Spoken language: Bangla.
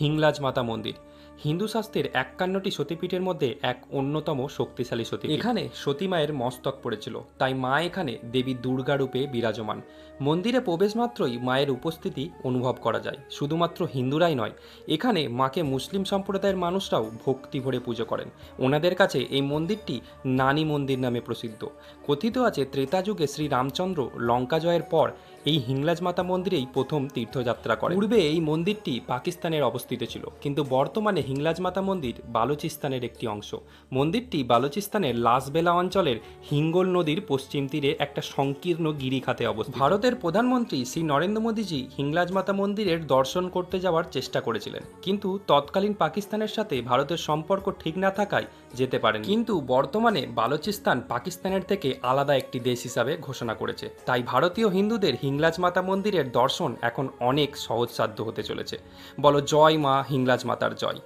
হিংলাজ মাতা মন্দির। হিন্দু শাস্ত্রের একান্নটি সতীপীঠের মধ্যে এক অন্যতম শক্তিশালী সতী এখানে সতী মায়ের মস্তক পড়েছিল। তাই মা এখানে দেবী দুর্গা রূপে বিরাজমান। মন্দিরে প্রবেশ মাত্রই মায়ের উপস্থিতি অনুভব করা যায়। শুধুমাত্র হিন্দুরাই নয়, এখানে মাকে মুসলিম সম্প্রদায়ের মানুষরাও ভক্তি ভরে পুজো করেন। ওনাদের কাছে এই মন্দিরটি নানী মন্দির নামে প্রসিদ্ধ। কথিত আছে, ত্রেতা যুগে শ্রী রামচন্দ্র লঙ্কা জয়ের পর এই হিংলাজ মাতা মন্দিরেই প্রথম তীর্থযাত্রা করে পূর্বে এই মন্দিরটি পাকিস্তানের অবস্থিত ছিল, কিন্তু বর্তমানে হিংলাজ মাতা মন্দির বালুচিস্তানের একটি অংশ। মন্দিরটি বালুচিস্তানের লাসবেলা অঞ্চলের হিঙ্গল নদীর পশ্চিম তীরে একটা সংকীর্ণ গিরিখাতে অবস্থিত। ভারতের প্রধানমন্ত্রী শ্রী নরেন্দ্র মোদীজি হিংলাজ মাতা মন্দিরের দর্শন করতে যাওয়ার চেষ্টা করেছিলেন। কিন্তু তৎকালীন পাকিস্তানের সাথে ভারতের সম্পর্ক ঠিক না থাকায় যেতে পারেন কিন্তু বর্তমানে বালুচিস্তান পাকিস্তানের থেকে আলাদা একটি দেশ হিসাবে ঘোষণা করেছে। তাই ভারতীয় হিন্দুদের হিংলাজ মাতা মন্দিরের দর্শন এখন অনেক সহজসাধ্য হতে চলেছে। বলো জয় মা হিংলাজ মাতার জয়।